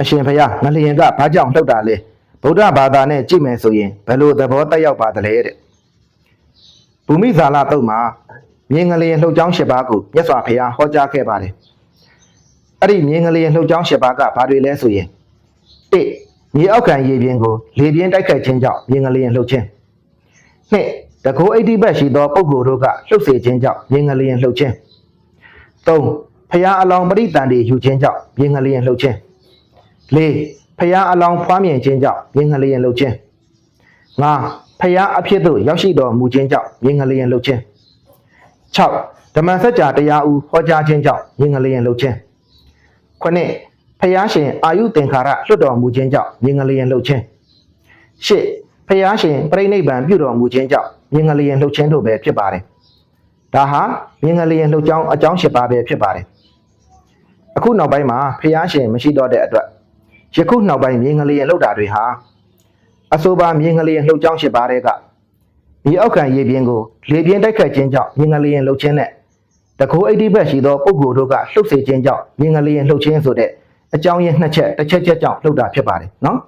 အရှင်ဖျားငလျင်ကဘာကြောင့်လှုပ်တာလဲဗုဒ္ဓဘာသာနဲ့ကြည့်မယ်ဆိုရင်ဘယ်လိုသဘောတက်ရောက်ပါသလဲတဲ့ဘူမိဇာလတုတ်မှာမြင်းငလျင်လှုပ်ကြောင်း၈ပါးကိုမြတ်စွာဘုရားဟောကြားခဲ့ပါတယ်အဲ့ဒီမြင်းငလျင်လှုပ်ကြောင်း၈ပါးကဘာတွေလဲဆိုရင်၁မြေအောက်ခံရေပြင်ကိုလေပြင်းတိုက်ခတ်ခြင်းကြောင့်မြင်းငလျင်လှုပ်ခြင်း၂တကောအိဋ္ဌိဘက်ရှိသောပုဂ္ဂိုလ်တို့ကလှုပ်စေခြင်းကြောင့်မြင်းငလျင်လှုပ်ခြင်း၃ဖျားအလောင်းပရိတန်တွေယူခြင်းကြောင့်မြင်းငလျင်လှုပ်ခြင်း၄ ဖျားအလောင်းဖွားမြင်ခြင်းကြောင့်မြင်းငလျင်လှုပ်ခြင်း၅ဖျားအဖြစ်သို့ရောက်ရှိတော်မူခြင်းကြောင့်မြင်းငလျင်လှုပ်ခြင်း6ဓမ္မစကြာတရားဦးဟောကြားခြင်းကြောင့်မြင်းငလျင်လှုပ်ခြင်း9ဖျားရှင်အာယုသင်္ခါရလွတ်တော်မူခြင်းကြောင့်မြင်းငလျင်လှုပ်ခြင်း10ဖျားရှင်ပြိဋိဘံပြုတော်မူခြင်းကြောင့်မြင်းငလျင်လှုပ်ခြင်းတို့ပဲဖြစ်ပါတယ်ဒါဟာမြင်းငလျင်လှုပ်ကြောင်းအကြောင်း၈ပါးပဲဖြစ်ပါတယ်အခုနောက်ပိုင်းမှာဖျားရှင်မရှိတော့တဲ့အတွက် ယခုနောက်ပိုင်းမြင်းငလျင်လှုပ်တာတွေဟာအဆိုပါမြင်းငလျင်လှုပ်ကြောင်း၈ပါးတဲ့ကဒီအောက်ခံရေပြင်းကိုလေပြင်းတိုက်ခတ်ခြင်းကြောင့်မြင်းငလျင်လှုပ်ခြင်းနဲ့တကူအိဋ္ဌိဘက်ရှိသောပုဂ္ဂိုလ်တို့ကလှုပ်စေခြင်းကြောင့်မြင်းငလျင်လှုပ်ခြင်းဆိုတဲ့အကြောင်းရင်းနှစ်ချက်တစ်ချက်ချက်ကြောင့်လှုပ်တာဖြစ်ပါတယ်နော်